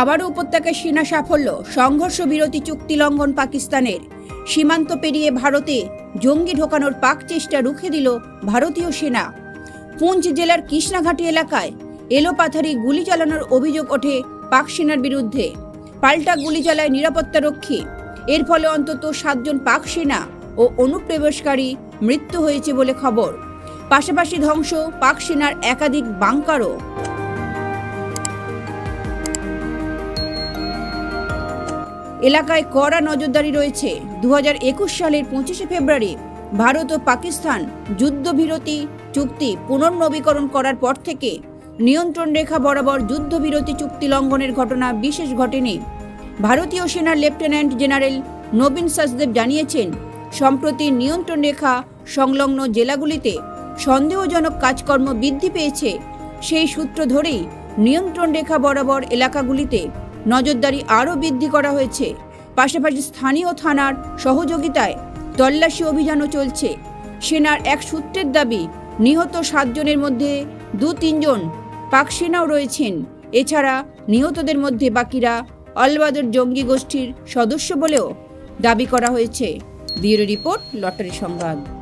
আবারও উপত্যকায় সেনা সাফল্য, সংঘর্ষ বিরতি চুক্তি লঙ্ঘন পাকিস্তানের। সীমান্ত পেরিয়ে ভারতে জঙ্গি ঢোকানোর পাক চেষ্টা রুখে দিল ভারতীয় সেনা। পুঞ্চ জেলার কৃষ্ণাঘাটি এলাকায় এলোপাথারি গুলি চালানোর অভিযোগ ওঠে পাক সেনার বিরুদ্ধে। পাল্টা গুলি চালায় নিরাপত্তারক্ষী এর ফলে অন্তত সাতজন পাক সেনা ও অনুপ্রবেশকারী মৃত্যু হয়েছে বলে খবর। পাশাপাশি ধ্বংস পাক সেনার একাধিক বাংকারও। এলাকায় কড়া নজরদারি রয়েছে। দু হাজার একুশ সালের পঁচিশে ফেব্রুয়ারি ভারত ও পাকিস্তান যুদ্ধবিরতি চুক্তি পুনর্নবীকরণ করার পর থেকে নিয়ন্ত্রণ রেখা বরাবর যুদ্ধবিরতি চুক্তি লঙ্ঘনের ঘটনা বিশেষ ঘটেনি। ভারতীয় সেনার লেফটেন্যান্ট জেনারেল নবীন সাজদেব জানিয়েছেন, সম্প্রতি নিয়ন্ত্রণ রেখা সংলগ্ন জেলাগুলিতে সন্দেহজনক কাজকর্ম বৃদ্ধি পেয়েছে। সেই সূত্র ধরেই নিয়ন্ত্রণ রেখা বরাবর এলাকাগুলিতে নজরদারি আরও বৃদ্ধি করা হয়েছে। পাশাপাশি স্থানীয় থানার সহযোগিতায় তল্লাশি অভিযানও চলছে। সেনার এক সূত্রের দাবি, নিহত সাতজনের মধ্যে দু তিনজন পাক সেনাও রয়েছেন। এছাড়া নিহতদের মধ্যে বাকিরা অলবাদর জঙ্গি গোষ্ঠীর সদস্য বলেও দাবি করা হয়েছে। ব্যুরো রিপোর্ট, লটারি সংবাদ।